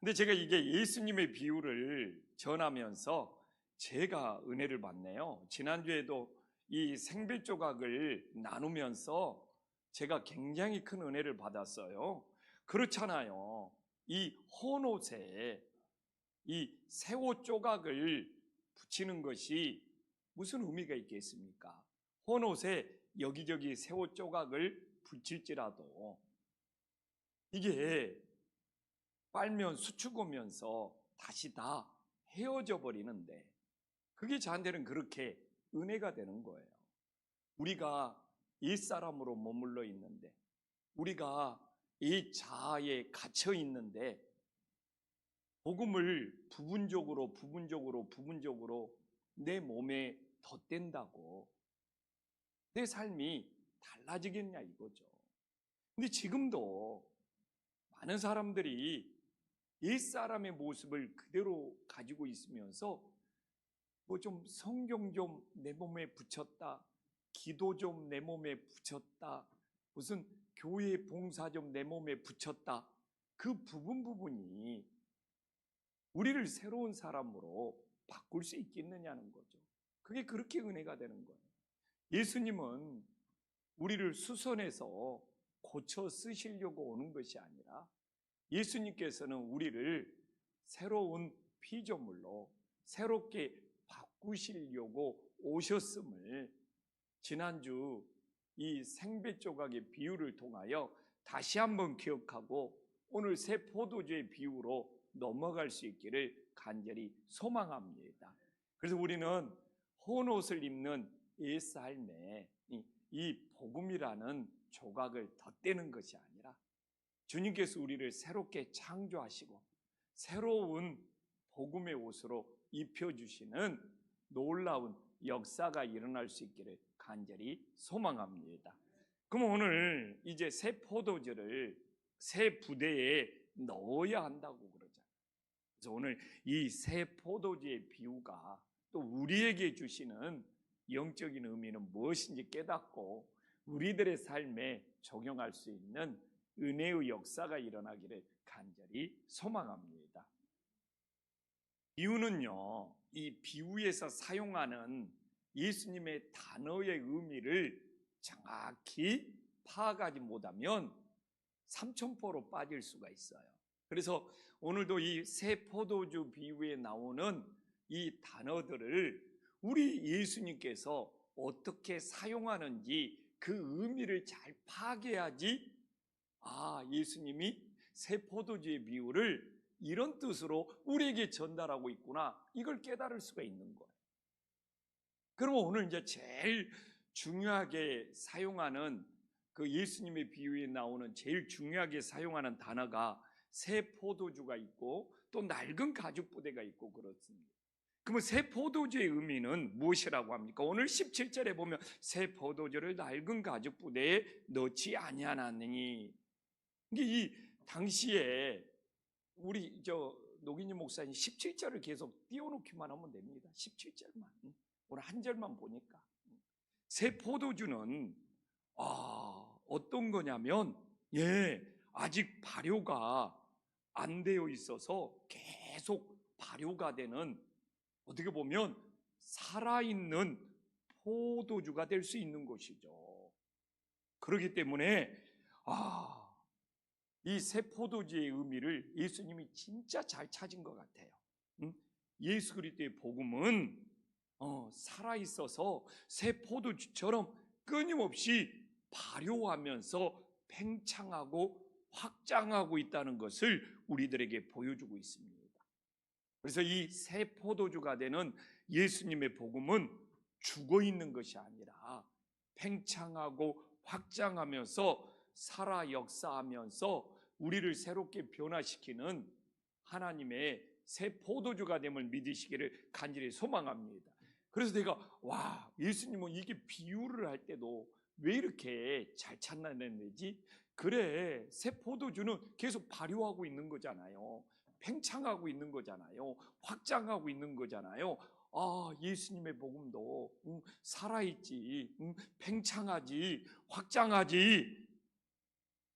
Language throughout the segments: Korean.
근데 제가 이게 예수님의 비유를 전하면서 제가 은혜를 받네요. 지난주에도 이 생배 조각을 나누면서 제가 굉장히 큰 은혜를 받았어요. 그렇잖아요. 이 헌옷에 이 새옷 조각을 붙이는 것이 무슨 의미가 있겠습니까? 헌옷에 여기저기 새옷 조각을 붙일지라도 이게 빨면 수축 오면서 다시 다 헤어져 버리는데 그게 저한테는 그렇게 은혜가 되는 거예요. 우리가 옛사람으로 머물러 있는데 우리가 이 자아에 갇혀 있는데 복음을 부분적으로 부분적으로 부분적으로 내 몸에 덧댄다고 내 삶이 달라지겠냐 이거죠. 근데 지금도 많은 사람들이 옛 사람의 모습을 그대로 가지고 있으면서 뭐 좀 성경 좀 내 몸에 붙였다. 기도 좀 내 몸에 붙였다. 무슨 교회 봉사 좀 내 몸에 붙였다. 그 부분 부분이 우리를 새로운 사람으로 바꿀 수 있겠느냐는 거죠. 그게 그렇게 은혜가 되는 거예요. 예수님은 우리를 수선해서 고쳐 쓰시려고 오는 것이 아니라 예수님께서는 우리를 새로운 피조물로 새롭게 바꾸시려고 오셨음을 지난주 이 생배 조각의 비유를 통하여 다시 한번 기억하고 오늘 새 포도주의 비유로 넘어갈 수 있기를 간절히 소망합니다. 그래서 우리는 헌 옷을 입는 이 삶에 이, 이 복음이라는 조각을 덧대는 것이 아니라 주님께서 우리를 새롭게 창조하시고 새로운 복음의 옷으로 입혀주시는 놀라운 역사가 일어날 수 있기를 간절히 소망합니다. 그럼 오늘 이제 새 포도주를 새 부대에 넣어야 한다고 그러잖아요. 그래서 오늘 이 새 포도주의 비유가 또 우리에게 주시는 영적인 의미는 무엇인지 깨닫고 우리들의 삶에 적용할 수 있는 은혜의 역사가 일어나기를 간절히 소망합니다. 비유는요, 이 비유에서 사용하는 예수님의 단어의 의미를 정확히 파악하지 못하면 삼천포로 빠질 수가 있어요. 그래서 오늘도 이 새 포도주 비유에 나오는 이 단어들을 우리 예수님께서 어떻게 사용하는지 그 의미를 잘 파악해야지 아, 예수님이 새 포도주의 비유를 이런 뜻으로 우리에게 전달하고 있구나. 이걸 깨달을 수가 있는 거예요. 그러면 오늘 이제 제일 중요하게 사용하는 그 예수님의 비유에 나오는 제일 중요하게 사용하는 단어가 새 포도주가 있고 또 낡은 가죽 부대가 있고 그렇습니다. 그러면 새 포도주의 의미는 무엇이라고 합니까? 오늘 17절에 보면 새 포도주를 낡은 가죽 부대에 넣지 아니하나니 이게 이 당시에 우리 저 노기님 목사님 17절을 계속 띄워놓기만 하면 됩니다. 17절만 오늘 한 절만 보니까 새 포도주는 아 어떤 거냐면 예 아직 발효가 안 되어 있어서 계속 발효가 되는 어떻게 보면 살아있는 포도주가 될 수 있는 것이죠. 그렇기 때문에 아 이 새 포도주의 의미를 예수님이 진짜 잘 찾은 것 같아요. 응? 예수 그리스도의 복음은 어, 살아 있어서 새 포도주처럼 끊임없이 발효하면서 팽창하고 확장하고 있다는 것을 우리들에게 보여주고 있습니다. 그래서 이 새 포도주가 되는 예수님의 복음은 죽어 있는 것이 아니라 팽창하고 확장하면서 살아 역사하면서 우리를 새롭게 변화시키는 하나님의 새 포도주가 됨을 믿으시기를 간절히 소망합니다. 그래서 내가 와 예수님은 이게 비유를 할 때도 왜 이렇게 잘 찾아내는지 그래 새 포도주는 계속 발효하고 있는 거잖아요. 팽창하고 있는 거잖아요. 확장하고 있는 거잖아요. 아, 예수님의 복음도 음, 살아있지, 음, 팽창하지, 확장하지.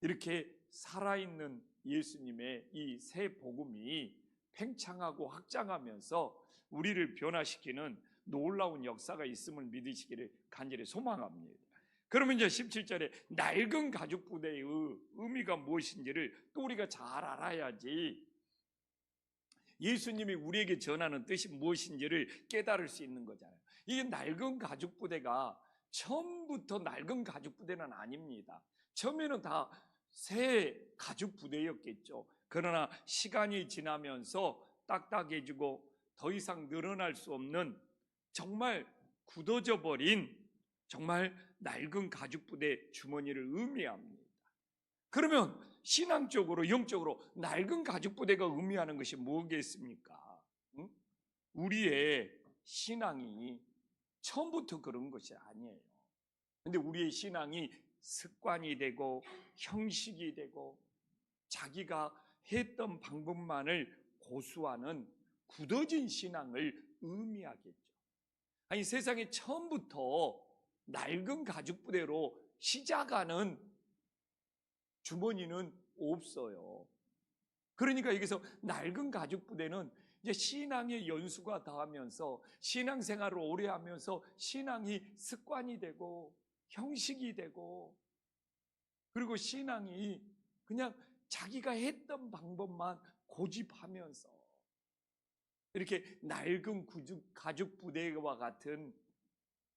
이렇게 살아있는 예수님의 이 새 복음이 팽창하고 확장하면서 우리를 변화시키는 놀라운 역사가 있음을 믿으시기를 간절히 소망합니다. 그러면 이제 17절에 낡은 가죽 부대의 의미가 무엇인지를 또 우리가 잘 알아야지 예수님이 우리에게 전하는 뜻이 무엇인지를 깨달을 수 있는 거잖아요. 이게 낡은 가죽 부대가 처음부터 낡은 가죽 부대는 아닙니다. 처음에는 다 새 가죽 부대였겠죠. 그러나 시간이 지나면서 딱딱해지고 더 이상 늘어날 수 없는 정말 굳어져 버린 정말 낡은 가죽 부대 주머니를 의미합니다. 그러면 신앙적으로 영적으로 낡은 가죽 부대가 의미하는 것이 뭐겠습니까? 응? 우리의 신앙이 처음부터 그런 것이 아니에요. 근데 우리의 신앙이 습관이 되고 형식이 되고 자기가 했던 방법만을 고수하는 굳어진 신앙을 의미하겠죠. 아니 세상에 처음부터 낡은 가죽 부대로 시작하는 주머니는 없어요. 그러니까 여기서 낡은 가죽 부대는 이제 신앙의 연수가 닿으면서 신앙생활을 오래 하면서 신앙이 습관이 되고 형식이 되고 그리고 신앙이 그냥 자기가 했던 방법만 고집하면서 이렇게 낡은 가죽 부대와 같은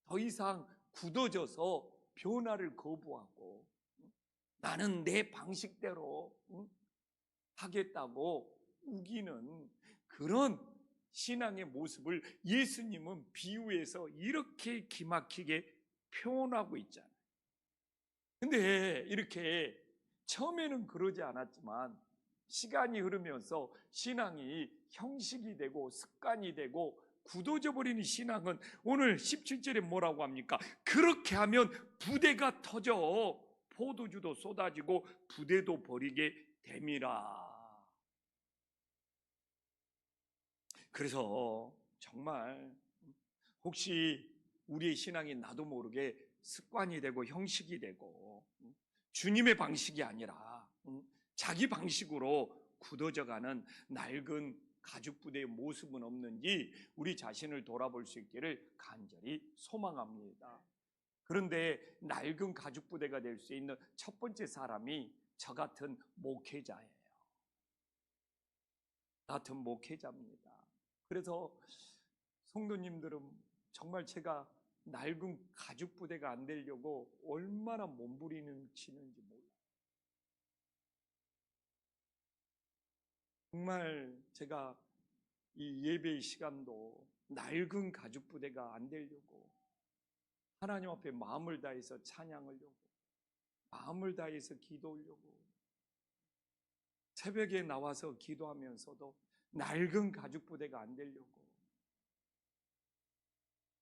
더 이상 굳어져서 변화를 거부하고 나는 내 방식대로 하겠다고 우기는 그런 신앙의 모습을 예수님은 비유해서 이렇게 기막히게 표현하고 있잖아요. 근데 이렇게 처음에는 그러지 않았지만 시간이 흐르면서 신앙이 형식이 되고 습관이 되고 굳어져 버리는 신앙은 오늘 17절에 뭐라고 합니까? 그렇게 하면 부대가 터져 포도주도 쏟아지고 부대도 버리게 됨이라. 그래서 정말 혹시 우리의 신앙이 나도 모르게 습관이 되고 형식이 되고 주님의 방식이 아니라 자기 방식으로 굳어져가는 낡은 가죽 부대의 모습은 없는지 우리 자신을 돌아볼 수 있기를 간절히 소망합니다. 그런데 낡은 가죽 부대가 될 수 있는 첫 번째 사람이 저 같은 목회자예요. 같은 목회자입니다. 그래서 성도님들은 정말 제가 낡은 가죽 부대가 안 되려고 얼마나 몸부림치는지 몰라요. 정말 제가 이 예배의 시간도 낡은 가죽 부대가 안 되려고 하나님 앞에 마음을 다해서 찬양하려고 마음을 다해서 기도하려고 새벽에 나와서 기도하면서도 낡은 가죽 부대가 안 되려고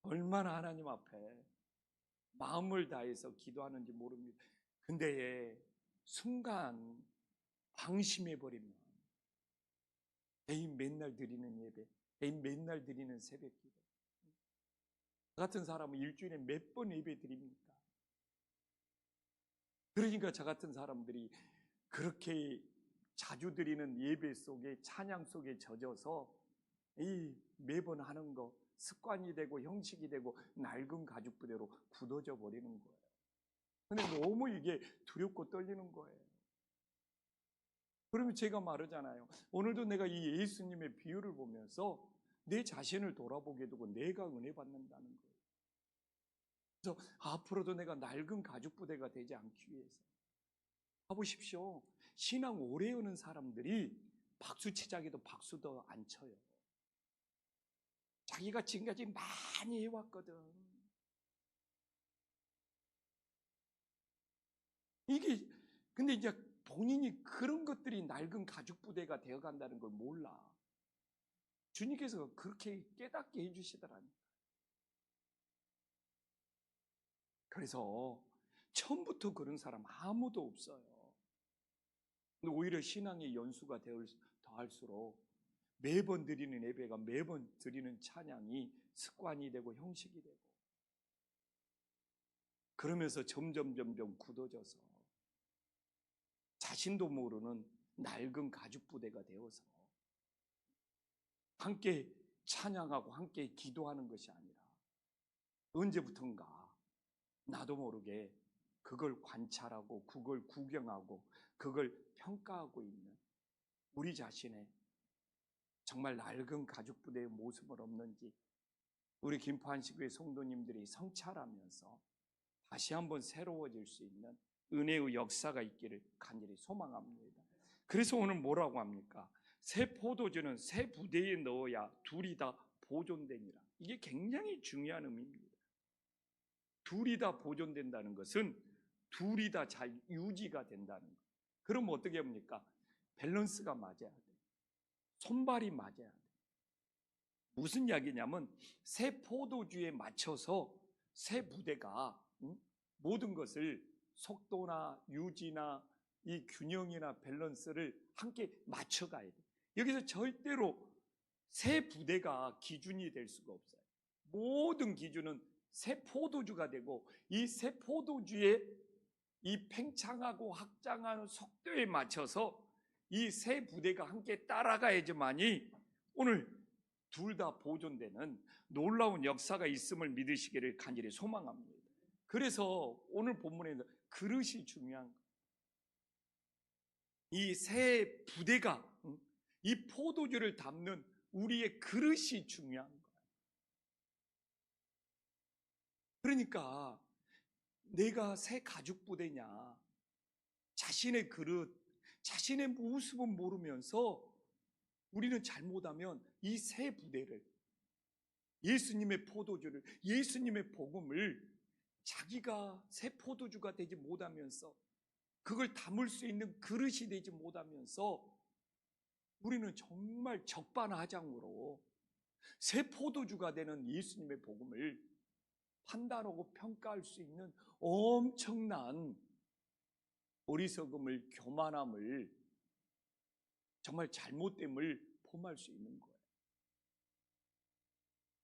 얼마나 하나님 앞에 마음을 다해서 기도하는지 모릅니다. 근데 순간 방심해 버리면 에이 맨날 드리는 예배, 에이 맨날 드리는 새벽 기도. 저 같은 사람은 일주일에 몇 번 예배 드립니까? 그러니까 저 같은 사람들이 그렇게 자주 드리는 예배 속에 찬양 속에 젖어서 이 매번 하는 거 습관이 되고 형식이 되고 낡은 가죽 부대로 굳어져 버리는 거예요. 근데 너무 이게 두렵고 떨리는 거예요. 그러면 제가 말하잖아요. 오늘도 내가 이 예수님의 비유를 보면서 내 자신을 돌아보게 되고 내가 은혜 받는다는 거예요. 그래서 앞으로도 내가 낡은 가죽 부대가 되지 않기 위해서 가보십시오. 신앙 오래 하는 사람들이 박수 치자기도 박수도 안 쳐요. 자기가 지금까지 많이 해왔거든. 이게, 근데 이제 본인이 그런 것들이 낡은 가죽 부대가 되어 간다는 걸 몰라. 주님께서 그렇게 깨닫게 해주시더라니까. 그래서 처음부터 그런 사람 아무도 없어요. 오히려 신앙의 연수가 더할수록 매번 드리는 예배가 매번 드리는 찬양이 습관이 되고 형식이 되고. 그러면서 점점 점점 굳어져서 자신도 모르는 낡은 가죽 부대가 되어서 함께 찬양하고 함께 기도하는 것이 아니라 언제부턴가 나도 모르게 그걸 관찰하고 그걸 구경하고 그걸 평가하고 있는 우리 자신의 정말 낡은 가죽 부대의 모습은 없는지 우리 김포한식교회 성도님들이 성찰하면서 다시 한번 새로워질 수 있는 은혜의 역사가 있기를 간절히 소망합니다. 그래서 오늘 뭐라고 합니까? 새 포도주는 새 부대에 넣어야 둘이 다 보존되니라. 이게 굉장히 중요한 의미입니다. 둘이 다 보존된다는 것은 둘이 다 잘 유지가 된다는 것. 그럼 어떻게 합니까? 밸런스가 맞아야 돼. 손발이 맞아야 돼. 무슨 이야기냐면 새 포도주에 맞춰서 새 부대가 응? 모든 것을 속도나 유지나 이 균형이나 밸런스를 함께 맞춰가야 돼. 여기서 절대로 새 부대가 기준이 될 수가 없어요. 모든 기준은 새 포도주가 되고 이 새 포도주의 이 팽창하고 확장하는 속도에 맞춰서 이새 부대가 함께 따라가야지만이 오늘 둘 다 보존되는 놀라운 역사가 있음을 믿으시기를 간절히 소망합니다. 그래서 오늘 본문에는 그릇이 중요한 이새 부대가 응? 이 포도주를 담는 우리의 그릇이 중요한. 그러니까 내가 새 가죽 부대냐 자신의 그릇, 자신의 모습은 모르면서 우리는 잘못하면 이새 부대를 예수님의 포도주를 예수님의 복음을 자기가 새 포도주가 되지 못하면서 그걸 담을 수 있는 그릇이 되지 못하면서 우리는 정말 적반하장으로 새 포도주가 되는 예수님의 복음을 판단하고 평가할 수 있는 엄청난 어리석음을 교만함을 정말 잘못됨을 범할 수 있는 거예요.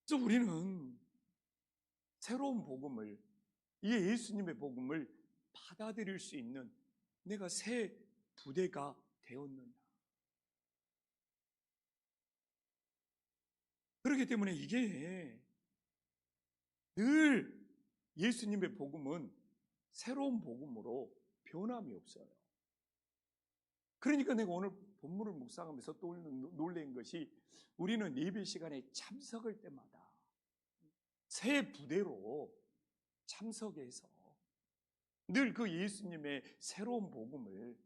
그래서 우리는 새로운 복음을 이 예수님의 복음을 받아들일 수 있는 내가 새 부대가 되었느냐. 그렇기 때문에 이게 늘 예수님의 복음은 새로운 복음으로 변함이 없어요. 그러니까 내가 오늘 본문을 묵상하면서 또 놀란 것이 우리는 예배 시간에 참석할 때마다 새 부대로 참석해서 늘 그 예수님의 새로운 복음을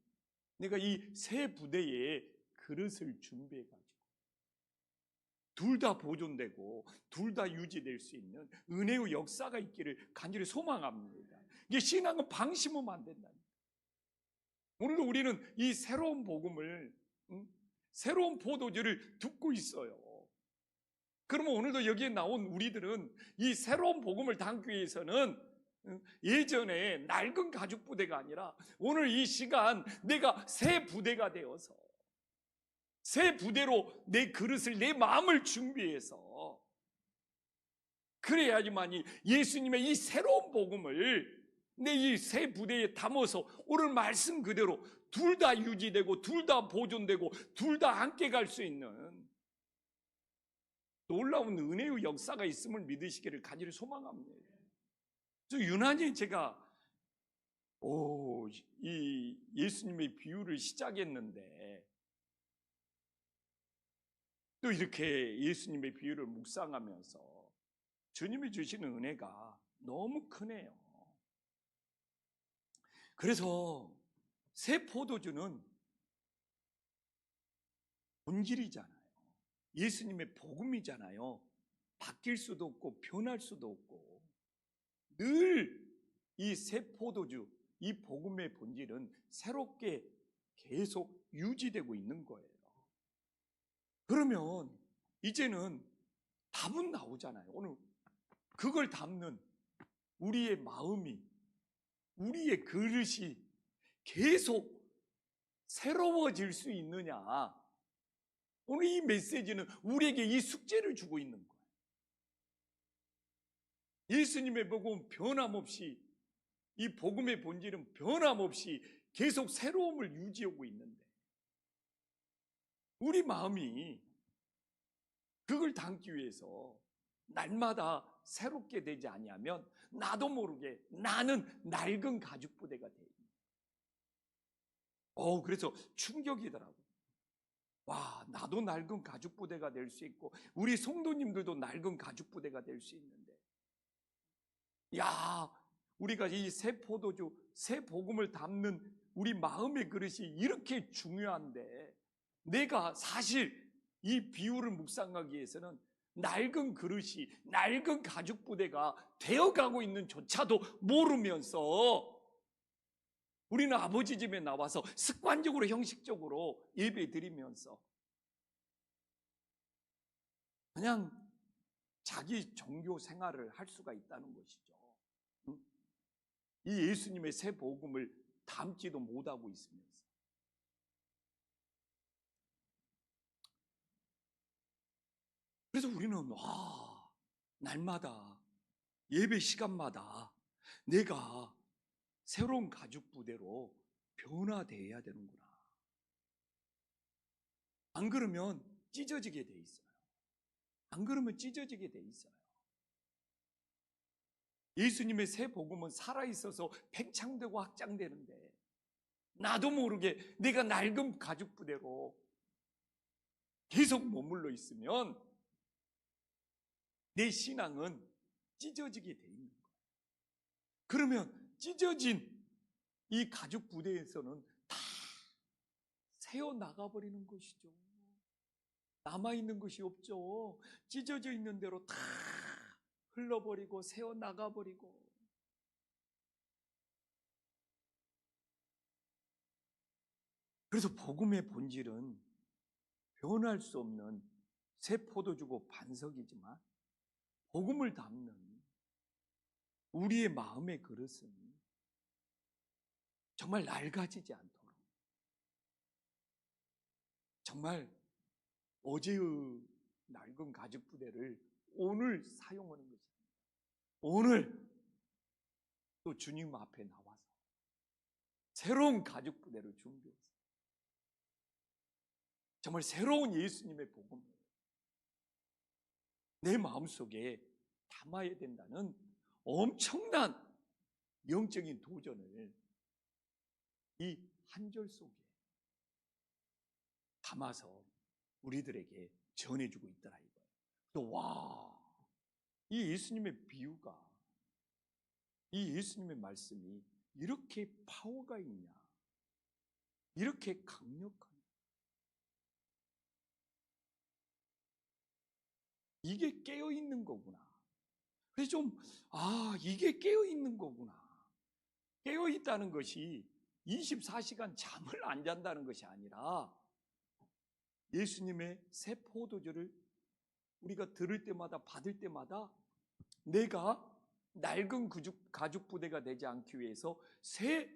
내가 이 새 부대에 그릇을 준비해 가지고 둘 다 보존되고 둘 다 유지될 수 있는 은혜의 역사가 있기를 간절히 소망합니다. 이게 신앙은 방심하면 안 된다. 오늘도 우리는 이 새로운 복음을 응? 새로운 포도주를 듣고 있어요. 그러면 오늘도 여기에 나온 우리들은 이 새로운 복음을 담기 위해서는 예전에 낡은 가죽 부대가 아니라 오늘 이 시간 내가 새 부대가 되어서 새 부대로 내 그릇을 내 마음을 준비해서 그래야지만이 예수님의 이 새로운 복음을 내이새 부대에 담아서 오늘 말씀 그대로 둘 다 유지되고 둘 다 보존되고 둘 다 함께 갈 수 있는 놀라운 은혜의 역사가 있음을 믿으시기를 간절히 소망합니다. 저 유난히 제가 오, 이 예수님의 비유를 시작했는데 또 이렇게 예수님의 비유를 묵상하면서 주님이 주시는 은혜가 너무 크네요. 그래서 새 포도주는 본질이잖아요. 예수님의 복음이잖아요. 바뀔 수도 없고 변할 수도 없고 늘 이 새 포도주, 이 복음의 본질은 새롭게 계속 유지되고 있는 거예요. 그러면 이제는 답은 나오잖아요. 오늘 그걸 담는 우리의 마음이, 우리의 그릇이 계속 새로워질 수 있느냐. 오늘 이 메시지는 우리에게 이 숙제를 주고 있는 거예요. 예수님의 복음 변함없이 이 복음의 본질은 변함없이 계속 새로움을 유지하고 있는데 우리 마음이 그걸 담기 위해서 날마다 새롭게 되지 아니하면 나도 모르게 나는 낡은 가죽 부대가 돼. 어, 그래서 충격이더라고. 와, 나도 낡은 가죽 부대가 될 수 있고 우리 성도님들도 낡은 가죽 부대가 될 수 있는데. 야, 우리가 이 새 포도주, 새 복음을 담는 우리 마음의 그릇이 이렇게 중요한데 내가 사실 이 비유를 묵상하기 위해서는 낡은 그릇이 낡은 가죽 부대가 되어가고 있는 조차도 모르면서 우리는 아버지 집에 나와서 습관적으로 형식적으로 예배 드리면서 그냥 자기 종교 생활을 할 수가 있다는 것이죠. 응? 이 예수님의 새 복음을 담지도 못하고 있으면서 그래서 우리는 와 날마다 예배 시간마다 내가 새로운 가죽 부대로 변화되어야 되는구나. 안 그러면 찢어지게 돼 있어요. 안 그러면 찢어지게 돼 있어요. 예수님의 새 복음은 살아 있어서 팽창되고 확장되는데 나도 모르게 내가 낡은 가죽 부대로 계속 머물러 있으면 내 신앙은 찢어지게 돼 있는 거예요. 그러면 찢어진 이 가죽 부대에서는 다 새어 나가버리는 것이죠. 남아있는 것이 없죠. 찢어져 있는 대로 다 흘러버리고 새어 나가버리고. 그래서 복음의 본질은 변할 수 없는 새 포도주고 반석이지만 복음을 담는 우리의 마음의 그릇은 정말 낡아지지 않도록 정말 어제의 낡은 가죽 부대를 오늘 사용하는 것입니다. 오늘 또 주님 앞에 나와서 새로운 가죽 부대를 준비했어요. 정말 새로운 예수님의 복음을 내 마음속에 담아야 된다는 엄청난 영적인 도전을 이 한 절 속에 담아서 우리들에게 전해주고 있더라 이거예요. 또 와, 이 예수님의 비유가 이 예수님의 말씀이 이렇게 파워가 있냐? 이렇게 강력한 이게 깨어 있는 거구나. 그래서 좀, 아, 이게 깨어 있는 거구나. 깨어 있다는 것이 24시간 잠을 안 잔다는 것이 아니라 예수님의 새 포도주를 우리가 들을 때마다 받을 때마다 내가 낡은 가죽, 부대가 되지 않기 위해서 새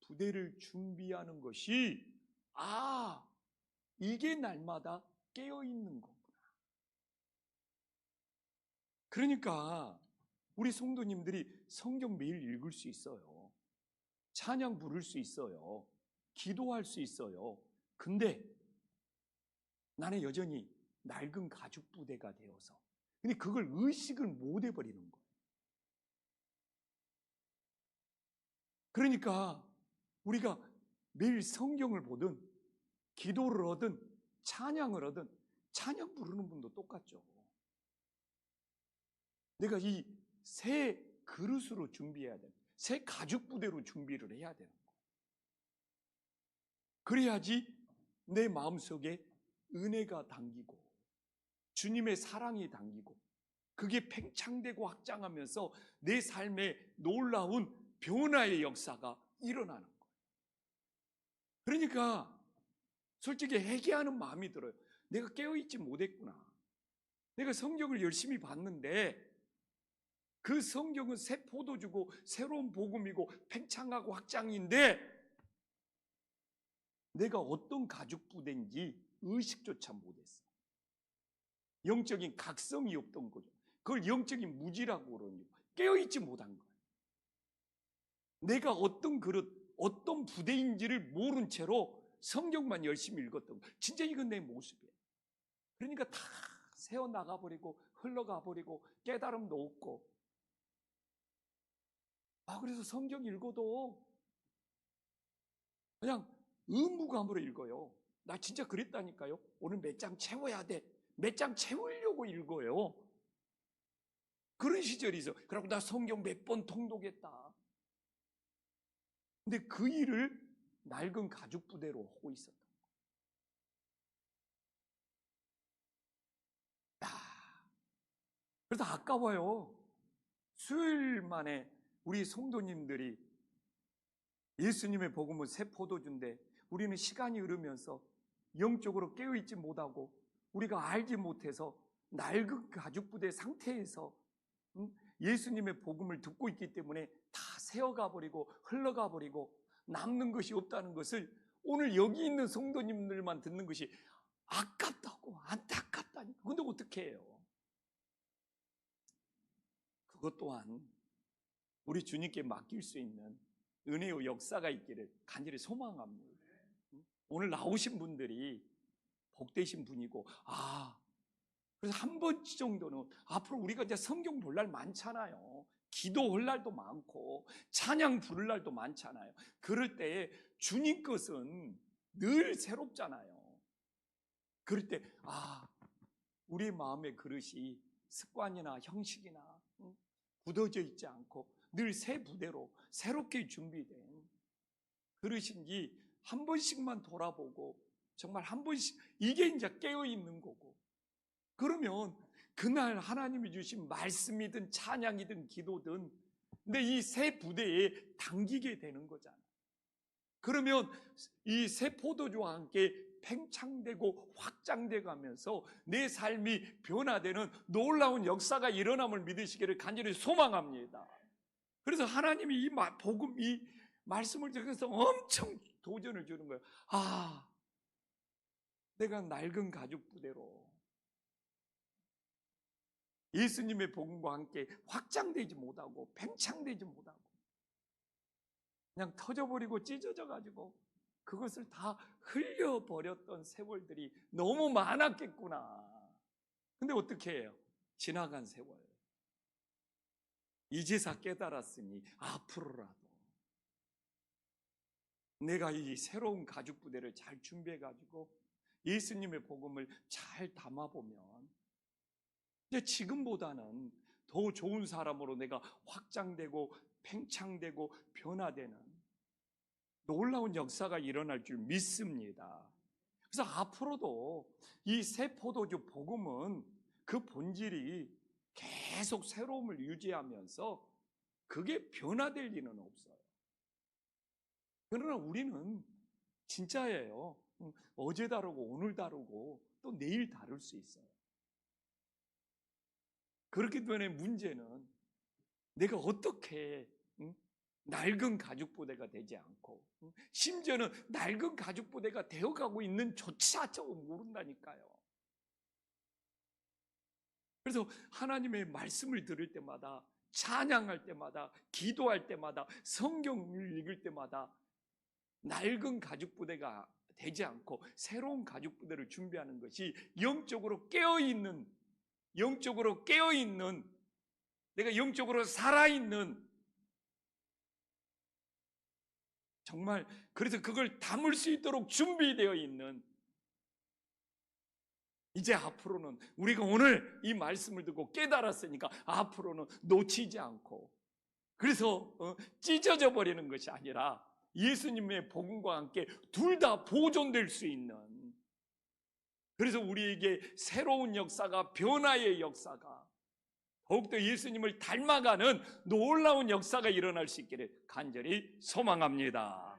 부대를 준비하는 것이 아, 이게 날마다 깨어 있는 거. 그러니까 우리 성도님들이 성경 매일 읽을 수 있어요. 찬양 부를 수 있어요. 기도할 수 있어요. 근데 나는 여전히 낡은 가죽 부대가 되어서 근데 그걸 의식을 못 해버리는 거예요. 그러니까 우리가 매일 성경을 보든 기도를 하든 찬양을 하든 찬양 부르는 분도 똑같죠. 내가 이 새 그릇으로 준비해야 돼. 새 가죽 부대로 준비를 해야 되는 거. 그래야지 내 마음속에 은혜가 담기고 주님의 사랑이 담기고 그게 팽창되고 확장하면서 내 삶에 놀라운 변화의 역사가 일어나는 거예요. 그러니까 솔직히 회개하는 마음이 들어요. 내가 깨어있지 못했구나. 내가 성경을 열심히 봤는데 그 성경은 새 포도주고 새로운 복음이고 팽창하고 확장인데 내가 어떤 가죽 부대인지 의식조차 못했어. 영적인 각성이 없던 거죠. 그걸 영적인 무지라고 그러니 깨어있지 못한 거예요. 내가 어떤 그릇, 어떤 부대인지를 모른 채로 성경만 열심히 읽었던 거. 진짜 이건 내 모습이에요. 그러니까 다 새어 나가 버리고 흘러가 버리고 깨달음도 없고. 아 그래서 성경 읽어도 그냥 의무감으로 읽어요. 나 진짜 그랬다니까요. 오늘 몇 장 채워야 돼. 몇 장 채우려고 읽어요. 그런 시절이 있어. 그리고 나 성경 몇 번 통독했다. 근데 그 일을 낡은 가죽 부대로 하고 있었다. 야, 그래서 아까워요. 수요일 만에 우리 성도님들이 예수님의 복음은 새 포도주인데 우리는 시간이 흐르면서 영적으로 깨어있지 못하고 우리가 알지 못해서 낡은 가죽 부대 상태에서 음, 예수님의 복음을 듣고 있기 때문에 다 새어가 버리고 흘러가 버리고 남는 것이 없다는 것을 오늘 여기 있는 성도님들만 듣는 것이 아깝다고 안타깝다니까. 근데 어떻게 해요? 그것 또한 우리 주님께 맡길 수 있는 은혜의 역사가 있기를 간절히 소망합니다. 오늘 나오신 분들이 복되신 분이고, 아, 그래서 한 번 정도는 앞으로 우리가 이제 성경 볼 날 많잖아요. 기도 할 날도 많고, 찬양 부를 날도 많잖아요. 그럴 때에 주님 것은 늘 새롭잖아요. 그럴 때, 아, 우리 마음의 그릇이 습관이나 형식이나 응? 굳어져 있지 않고 늘 새 부대로 새롭게 준비된 그릇인지 한 번씩만 돌아보고 정말 한 번씩 이게 이제 깨어 있는 거고 그러면 그날 하나님이 주신 말씀이든 찬양이든 기도든 근데 이 새 부대에 당기게 되는 거잖아요. 그러면 이 새 포도주와 함께 팽창되고 확장돼 가면서 내 삶이 변화되는 놀라운 역사가 일어남을 믿으시기를 간절히 소망합니다. 그래서 하나님이 이 마- 복음 이 말씀을 통해서 엄청 도전을 주는 거예요. 아, 내가 낡은 가죽 부대로 예수님의 복음과 함께 확장되지 못하고 팽창되지 못하고 그냥 터져버리고 찢어져 가지고 그것을 다 흘려버렸던 세월들이 너무 많았겠구나. 근데 어떻게 해요? 지나간 세월. 이제사 깨달았으니 앞으로라도 내가 이 새로운 가죽 부대를 잘 준비해 가지고 예수님의 복음을 잘 담아 보면 이제 지금보다는 더 좋은 사람으로 내가 확장되고 팽창되고 변화되는 놀라운 역사가 일어날 줄 믿습니다. 그래서 앞으로도 이 새 포도주 복음은 그 본질이 계속 새로움을 유지하면서 그게 변화될 리는 없어요. 그러나 우리는 진짜예요. 음, 어제 다르고 오늘 다르고 또 내일 다를 수 있어요. 그렇기 때문에 문제는 내가 어떻게 음, 낡은 가죽 부대가 되지 않고 음, 심지어는 낡은 가죽 부대가 되어가고 있는 조차도 모른다니까요. 그래서 하나님의 말씀을 들을 때마다 찬양할 때마다 기도할 때마다 성경을 읽을 때마다 낡은 가죽 부대가 되지 않고 새로운 가죽 부대를 준비하는 것이 영적으로 깨어 있는 영적으로 깨어 있는 내가 영적으로 살아 있는 정말 그래서 그걸 담을 수 있도록 준비되어 있는 이제 앞으로는 우리가 오늘 이 말씀을 듣고 깨달았으니까 앞으로는 놓치지 않고 그래서 어, 찢어져 버리는 것이 아니라 예수님의 복음과 함께 둘 다 보존될 수 있는 그래서 우리에게 새로운 역사가 변화의 역사가 더욱더 예수님을 닮아가는 놀라운 역사가 일어날 수 있기를 간절히 소망합니다.